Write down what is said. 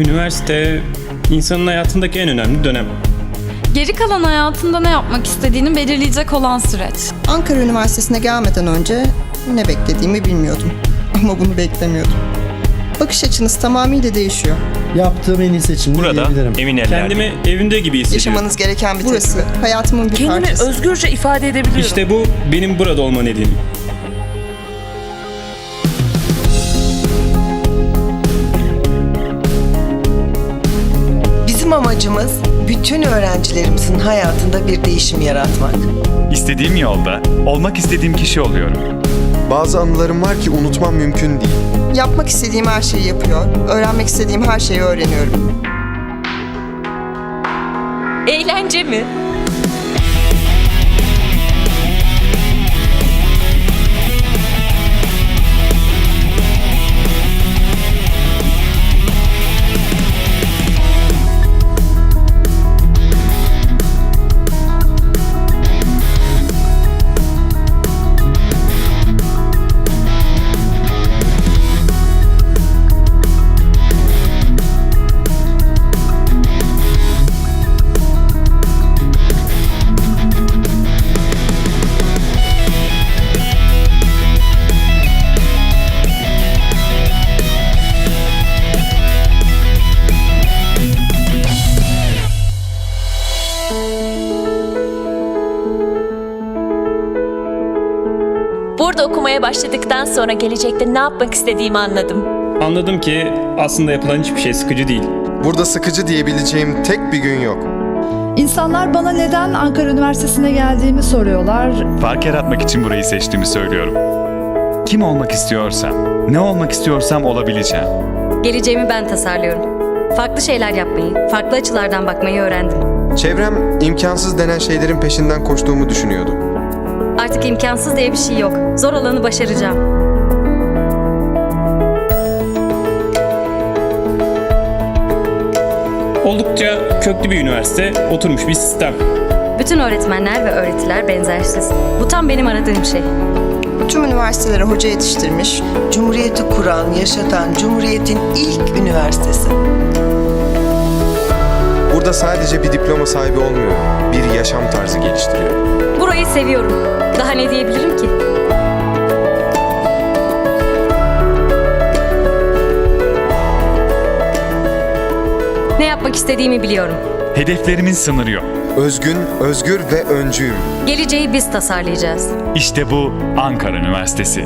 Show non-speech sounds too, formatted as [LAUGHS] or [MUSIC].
Üniversite insanın hayatındaki en önemli dönem. Geri kalan hayatında ne yapmak istediğini belirleyecek olan süreç. Ankara Üniversitesi'ne gelmeden önce ne beklediğimi bilmiyordum. [LAUGHS] Ama bunu beklemiyordum. Bakış açınız tamamıyla değişiyor. Yaptığım en iyi seçim Burada diyebilirim. emin ellerde. Kendimi evimde gibi hissediyorum. Yaşamanız gereken bir Burası hayatımın bir Kendimi parçası. özgürce ifade edebiliyorum. İşte bu benim burada olma nedenim. Amacımız bütün öğrencilerimizin hayatında bir değişim yaratmak. İstediğim yolda olmak istediğim kişi oluyorum. Bazı anılarım var ki unutmam mümkün değil. Yapmak istediğim her şeyi yapıyor. Öğrenmek istediğim her şeyi öğreniyorum. Eğlence mi? Burada okumaya başladıktan sonra gelecekte ne yapmak istediğimi anladım. Anladım ki aslında yapılan hiçbir şey sıkıcı değil. Burada sıkıcı diyebileceğim tek bir gün yok. İnsanlar bana neden Ankara Üniversitesi'ne geldiğimi soruyorlar. Fark yaratmak için burayı seçtiğimi söylüyorum. Kim olmak istiyorsam, ne olmak istiyorsam olabileceğim. Geleceğimi ben tasarlıyorum. Farklı şeyler yapmayı, farklı açılardan bakmayı öğrendim. Çevrem imkansız denen şeylerin peşinden koştuğumu düşünüyordu. Artık imkansız diye bir şey yok. Zor olanı başaracağım. Oldukça köklü bir üniversite, oturmuş bir sistem. Bütün öğretmenler ve öğretiler benzersiz. Bu tam benim aradığım şey. Tüm üniversitelere hoca yetiştirmiş, Cumhuriyeti kuran, yaşatan, Cumhuriyet'in ilk üniversitesi. Burada sadece bir diploma sahibi olmuyor, bir yaşam tarzı geliştiriyor. Burayı seviyorum. Daha ne diyebilirim ki? Ne yapmak istediğimi biliyorum. Hedeflerimin sınırı yok. Özgün, özgür ve öncüyüm. Geleceği biz tasarlayacağız. İşte bu Ankara Üniversitesi.